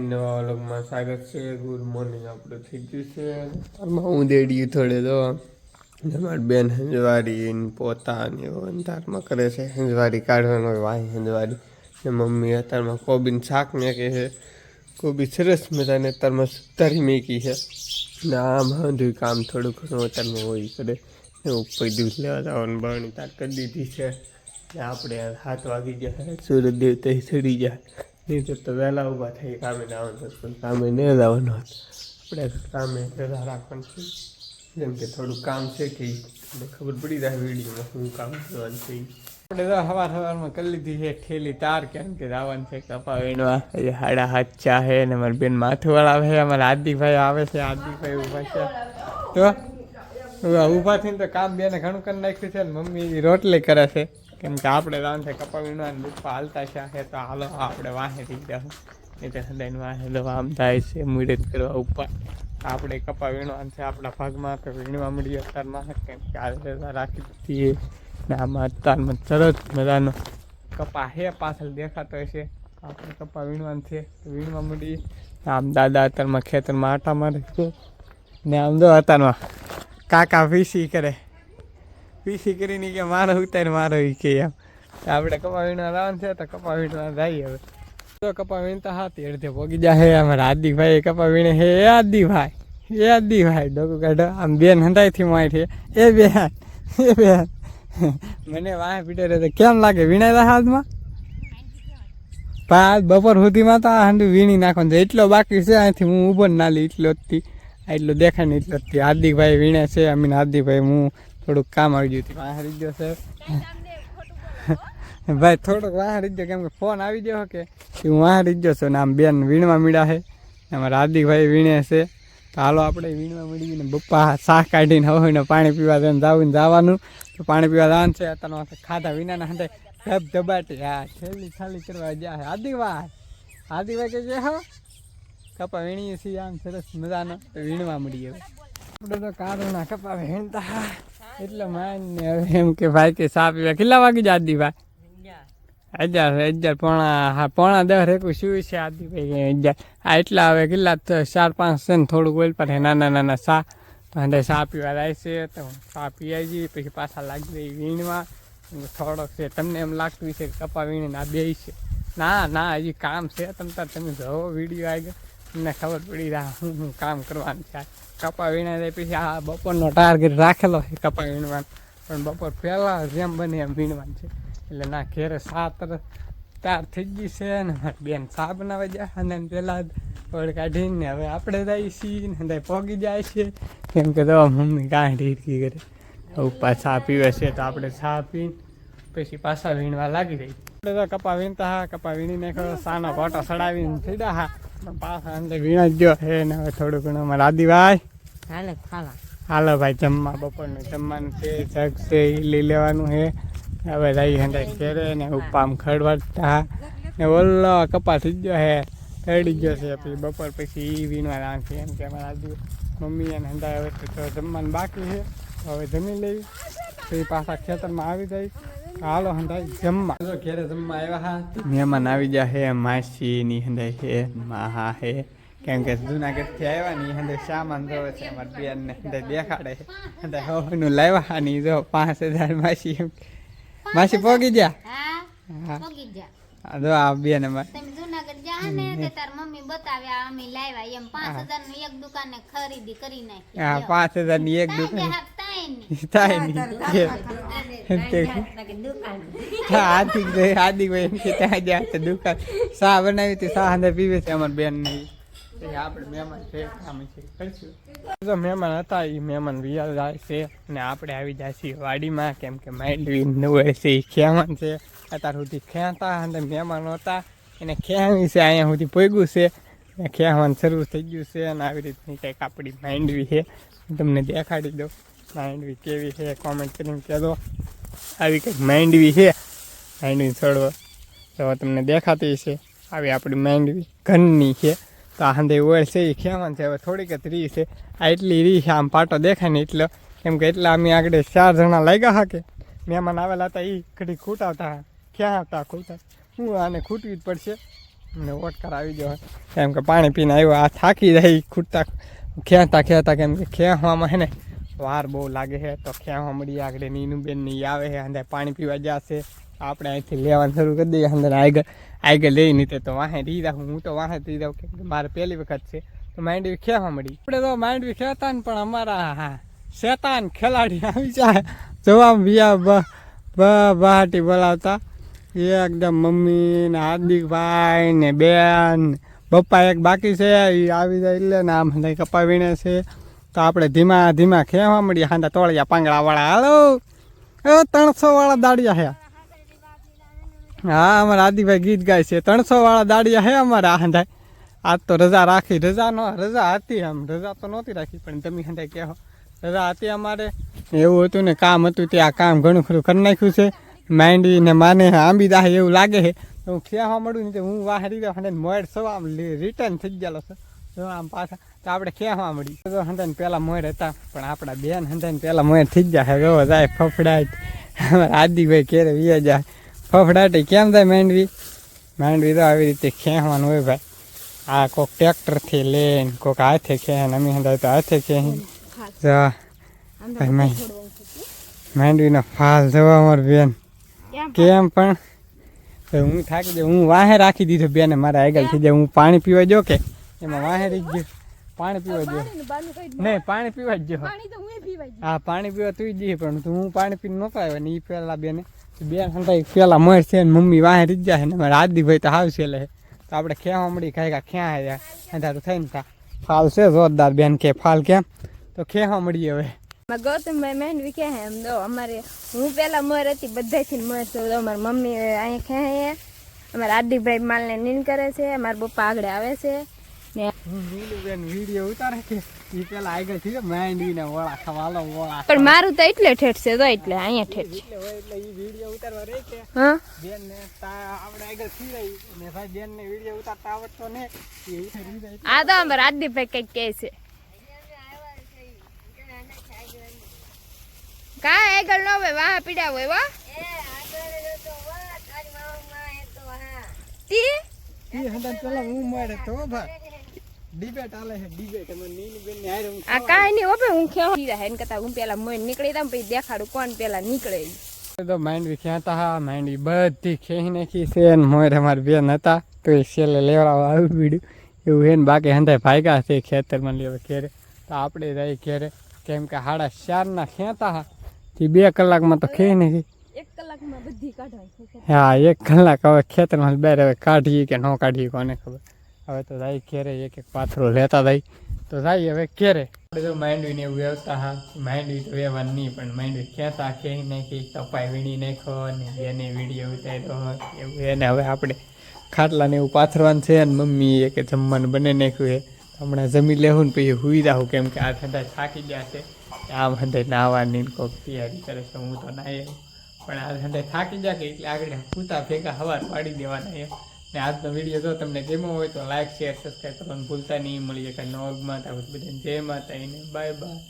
નવા વ્લોગમાં સ્વાગત છે. ગુડ મોર્નિંગ આપણું થઈ ગયું છે. બેન હંજવારી પોતા ને કરે છે. હંજવારી કાઢવાનો વાય હંજવારી. મમ્મી અત્યારમાં કોબીન શાક મેકે છે. કોબી સરસ મજાને અત્યારમાં સુતારી મેકી છે. ને આમ બધું કામ થોડું ઘણું અત્યારમાં હોય કરે. ને ઉપર દૂધ લેવા જવાનું બરણી તાર કરી દીધી છે. ને આપણે હાથ વાગી ગયા સૂરજ દેવતા ચડી જાય નહીં તો વહેલા ઊભા થઈ કામે જવાનું પણ કામે નહીં જવાનું આપણે કામે રજા રાખવાનું છે. જેમ કે થોડું કામ છે કે ખબર પડી જાય વિડીયોમાં શું કામ કરવાનું છે આપણે તો સવાર સવારમાં કરી લીધી છે, ઠેલી તાર કેમ કે જવાનું છે, કપા વીણવા એ હાડા હાથ ચા છે ને મારી બેન માથુવાળા આવે છે, અમારા આદિભાઈ આવે છે, આદિભાઈ ઊભા છે. તો? ઊભા થઈને તો કામ બેને ઘણું કરી નાખ્યું છે ને મમ્મી રોટલી કરે છે. કેમ કે આપણે રાંધે છે કપા વીણવા ને દુઃખા હાલતા છે. તો હાલો, આપણે વાહે થઈ ગયા. એ તો સદાઈને વાહે લો આમ થાય છે મુરત કરવા ઉપર. આપણે કપા વીણવાનું છે, આપણા ભાગમાં તો વીણવા મળીએ અત્યારમાં. કેમ કે આ રાખી દીધી ને આમાં અત્યારમાં સરસ મજાનો કપા હે, પાછળ દેખાતો હશે. આપણે કપા વીણવાનું છે, વીણવા મળીએ આમ દાદા અત્યારમાં ખેતરમાં આટા મારે છે. ને આમ જો અત્યારમાં કાકા વીસી કરે. વીસી કરીને કે મારો ઉતાર મારો ઈ કે એમ. આપણે કપા વીણવા લાવવાનું છે તો કપા વીણવા જઈએ હવે. તો કપા વીણતા હાથી અડધે પોગી જાય અમારા હાર્દિકભાઈ કપા વીણે હે, એ હાર્દિકભાઈ એ હાર્દિકભાઈ ડોકું કાઢો. આમ બેન હંધાઈથી છે એ બેન એ બેન. મને વાહ પીટે તો કેમ લાગે? વીણાય હાથમાં? પાંચ બપોર સુધીમાં તો આ હાંડું વીણી નાખવાનું છે. એટલો બાકી છે, અહીંથી હું ઊભો ના લી. એટલો જ એટલો દેખાય ને એટલો જ હાર્દિકભાઈ વીણે છે અમીન હાર્દિકભાઈ હું થોડુંક કામ આવી ગયું હતું. વાહરી ગયો છે. ભાઈ થોડોક વાહ રહી ગયો કેમ કે ફોન આવી ગયો કે હું વાહરી ગયો છું ને આમ બેન વીણવા મીડા છે. અમારા હાર્દિકભાઈ વીણે છે. તો હાલો આપણે વીણવા મળી ગયું ને બપ્પા શાક કાઢીને હવે પાણી પીવા જઈને જવું જવાનું. તો પાણી પીવા જવાનું છે. અત્યારે ખાધા વિનાના હાથે ધબ ધબાટી. હા છેલ્લી ખાલી કરવા ગયા છે. આદિવાય આદિવાય કે જે હા? કપા વીણીએ છીએ આમ સરસ મજાનો. વીણવા મળી હવે આપણે તો કારોના કપા વીણતા એટલે માને હવે એમ કે ભાઈ કે સા કેટલા વાગી જાય આદિભાઈ? હજાર હજાર પોણા પોણા દસ એક શું છે આદિભાઈ ભાઈ હજાર આ એટલા હવે કેટલા ચાર, પાંચ છે ને થોડુંક ઓઇલ પર નાના નાના સા તો હંડે સા પીવા જાય તો સા પીવાઈ જઈએ પછી પાછા લાગી જાય વીણમાં થોડોક છે, તમને એમ લાગતું છે કે કપા વીણીને આ બે છે. ના ના, હજી કામ છે, તમ તાર તમે જવો વીડિયો આવી ગયો તમને ખબર પડી રહ્યા હું હું કામ કરવાનું છે. કપા વીણા પછી આ બપોરનો ટાર્ગેટ રાખેલો છે કપા વીણવાનો. પણ બપોર પહેલાં જેમ બને એમ વીણવાનું છે. એટલે ના, ઘેરે સાત તાર થઈ ગઈ છે ને મારી બેન ચા બનાવી જાય અને પહેલાં ઓળ કાઢીને હવે આપણે જાય છીએ ને પોગી જાય છે. કેમ કે તો મમ્મી કાંઈ ઢીકી કરે. ઉપા ચા પીવે છે તો આપણે ચા પીને પછી પાછા વીણવા લાગી જાય. આપણે તો કપા વીણતા હા, કપા વીણી નાખ્યો સાનો કોટો સડાવીને સીધા હા. પાછા અંદર વીણા ગયો છે ને હવે થોડું ઘણું અમારા આદિભાઈ. હાલે ભાઈ જમવા બપોરનું જમવાનું છે જગ છે એ લેવાનું છે. હવે રહી હંડાઈ ઘેરે ને ઉપામ ખડવાડતા. ને ઓલો કપાસ થઈ ગયો છે ચડી ગયો છે પછી બપોર પછી એ વીણવા રાખી એમ કે અમારા આજુ મમ્મી અને હંડા હવે તો જમવાનું બાકી છે. હવે જમી લેવી પછી પાછા ખેતરમાં આવી જાય. હાલો હંડાઈ જમવા. જો ઘેરે જમવા આવ્યા હા. મહેમાન આવી ગયા હે માસી ની હંડાઈ હે માહા હે. કેમ કે જુનાગઢથી આવ્યા ને હંડે સામાન જોવે છે અમારી બેન ને હંડે દેખાડે. છે હંડે હવાનું લાવ્યા ની જો પાંચ હજાર માસી એમ. માસી પોગી ગયા? હા હા. પોગી જા આ જો આ બેન અમારે. તમે જુનાગઢ જા ને તે તાર મમ્મી બતાવ્યા અમે લાવ્યા એમ પાંચ હજારનું એક દુકાને ખરીદી કરી નાખી. હા પાંચ હજારની એક દુકાન. તાંય થાય નહીં. તે- હા આદિ ભાઈ એમ કે ત્યાં ગયા છે દુકાન ચા બનાવી હતી ચા અંદર પીવે છે અમારી બેન આપણે મહેમાન છે કામ છે કરશું જો મહેમાન હતા એ મહેમાન જાય છે અને આપણે આવી જાય છીએ વાડીમાં કેમ કે માંડવી નવે છે એ ખેવાનું છે અત્યાર સુધી ખેંતા અને મહેમાન હતા એને ખેવી છે અહીંયા સુધી પોગ્યું છે ને ખેવાનું શરૂ થઈ ગયું છે અને આવી રીતની કંઈક આપણી માંડવી છે તમને દેખાડી દો માંડવી કેવી છે કોમેન્ટ કરીને કહેજો આવી કંઈક માંડવી છે. માંડવી છોડવો તો તમને દેખાતી છે આવી આપણી માંડવી ઘરની છે. તો આ હંધે ઓળ છે એ ખેવાનું છે. હવે થોડીક જ રી છે. આ એટલી રી છે, આમ પાટો દેખાય ને એટલો. કેમ કે એટલા અમે આગળ ચાર જણા લાગ્યા હા કે મહેમાન આવેલા હતા એ ઘડી ખૂટાવતા ક્યાં હતા ખૂટા. હું આને ખૂટવી જ પડશે. અમને ઓટકાર આવી ગયો. કેમ કે પાણી પીને આવ્યો, આ થાકી જાય ખૂટતા, ખેંચતા ખેંચતા, કેમ કે ખેંચવામાં હે ને વાર બહુ લાગે છે, તો ક્યાં મળી આગળ નીનુબેનની આવે છે, અંદર પાણી પીવા જશે. આપણે અહીંથી લેવાનું શરૂ કરી દઈએ, અંદર આગળ આગળ લઈ નહીં તો વાહે રી રાખું હું તો વાહે રી દઉં કે મારે પહેલી વખત છે. તો માંડવી ખેવા મળી આપણે તો માંડવી ખેતા ને પણ અમારા હા, શેતાન ખેલાડી આવી જાય. જોવા વિયા બ, બ- બહાટી બોલાવતા. એકદમ મમ્મી ને હાર્દિકભાઈ ને બેન, પપ્પા એક બાકી છે એ આવી જાય એટલે ને આમ કપાવીને છે. તો આપણે ધીમા ધીમા ખેવા મળીએ હાંડા તોળિયા પાંગળા વાળા હાલો. ત્રણસો વાળા દાડિયા હે. હા, અમારા આદિભાઈ ગીત ગાય છે. ત્રણસો વાળા દાડિયા હે અમારા, હાંડા. આજ તો રજા રાખી. રજા નો, રજા હતી આમ. રજા તો નહોતી રાખી, પણ તમે હાંડા કહો રજા હતી અમારે. એવું હતું ને, કામ હતું તે આ કામ ઘણું ખરું કરી નાખ્યું છે. માંડી ને માને આંબી દાહે એવું લાગે છે. હું ખેવા મળું ને હું વાહ રીતે હંડે મોડ સવા રિટર્ન થઈ ગયેલો છે. જો આમ પાછા તો આપણે ખેવા મળી તો હંડન પહેલાં મોડ હતા પણ આપણા બેન હંડન પહેલાં મોય થઈ જાય જો જાય ફફડાટ. અમારા આદિભાઈ ક્યારે વિયા જાય. ફફડાટ કેમ થાય માંડવી? માંડવી તો આવી રીતે ખેવાનું હોય ભાઈ. આ કોક ટ્રેક્ટરથી લઈને કોક હાથે ખેન અમે હંધાય તો હાથે મેં માંડવીનો ફાલ જવા અમાર બેન. કેમ પણ? હું થાકી જાઉં હું વાહે રાખી દીધો બેને મારા આગળ થઈ જાય. હું પાણી પીવા જો કે એમાં વાહે રહી ગયો. પાણી પીવા જો નહીં પાણી પીવા જ જો હા પાણી પીવા તું જઈએ પણ તું હું પાણી પીને નહોતો આવ્યો ને એ પેલા બેને. ને બે હંતાઈ પેલા મર છે ને મમ્મી વાહે રીત જાય ને. મારા આદિભાઈ તો આવશે એટલે તો આપણે ખેવા મળી ખાઈ કા ખ્યા આવ્યા અંધારું થઈને તા ફાલ છે જોરદાર બેન કે ફાલ કેમ તો ખેવા મળી હવે. ગૌતમભાઈ મેંડવી કે એમ દો અમારે હું પેલા મર હતી બધાથી મર તો અમારી મમ્મી અહીંયા ખેંચે અમારા આદિભાઈ માલને નીન કરે છે અમારા પપ્પા આગળ આવે છે. ને બેન વીડિયો ઉતારે કે એ પેલા આગળથી માંડવી ને ઓળા ખવાલો ઓળા પણ મારું તો એટલે ઠેઠ છે તો એટલે અહીંયા ઠેઠ છે. એટલે હોય એટલે એ વીડિયો ઉતારવા રહે બેન ને તા આગળ થઈ ને ભાઈ બેન ને વીડિયો ઉતારતા આવડતો ને એ ઉતારી જાય આ તો અમારા કંઈક કે છે. કા આગળ ન હોય વાહ પીડા હોય વાહ તી એ હંડા પેલા હું મળે તો ભાઈ. ડિબેટ આલે છે ડિબેટ અમે નીની બેન ને હારે હું આ કાંઈ નહીં ઓપે હું ખેવા સીધા હેન કરતા હું પેલા મોય નીકળી તા પછી દેખાડું કોણ પેલા નીકળે. તો માંડવી ખેંચતા હા માંડવી બધી ખેહી નાખી છે ને મોર અમારા બેન હતા તો એ છેલ્લે લેવડાવવા આવી પડ્યું. એવું હે ને બાકી હંધાય ભાગ્યા છે ખેતરમાં લેવા ઘેરે. તો આપણે જાય ઘેરે કેમ કે સાડા ચારના ખેંચતા હા તે બે કલાકમાં તો ખેંચી નાખી. એક કલાકમાં હા એક કલાક હવે ખેતરમાં બેર હવે કાઢીએ કે ન કાઢીએ કોને ખબર. હવે તો જાય ઘેરે એક એક પાથરો લેતા જાય. તો જાય હવે ઘેરે. તો માંડવીને એવું વ્યવસ્થા હા, માંડવી તો વ્યવહાર નહીં, પણ માંડવી ક્યાં સાખે નાખી તપાઈ વીણી નાખો ને એને વીડિયો ઉતાર્યો એવું એને હવે આપણે ખાટલાને એવું પાથરવાનું છે અને મમ્મીએ કે જમવાનું બને નાખ્યું છે. હમણાં જમી લેવું ને પછી હુઈ રાહું કેમ કે આ ધંધા થાકી ગયા છે. આમ હંધે નાહવાની કોઈક તૈયારી કરે છે, હું તો નાહી પણ આ ધંધે થાકી જાય કે એટલે આગળ પૂતા ભેગા હવાર પાડી દેવાના એમ ને આજનો વીડિયો જો તમને ગમ્યો હોય તો લાઈક શેર સબસ્ક્રાઈબ કરવાનું ભૂલતા નહીં. મળીએ કાંઈ નવગમાં ત્યાં બધાને જય માતા બાય બાય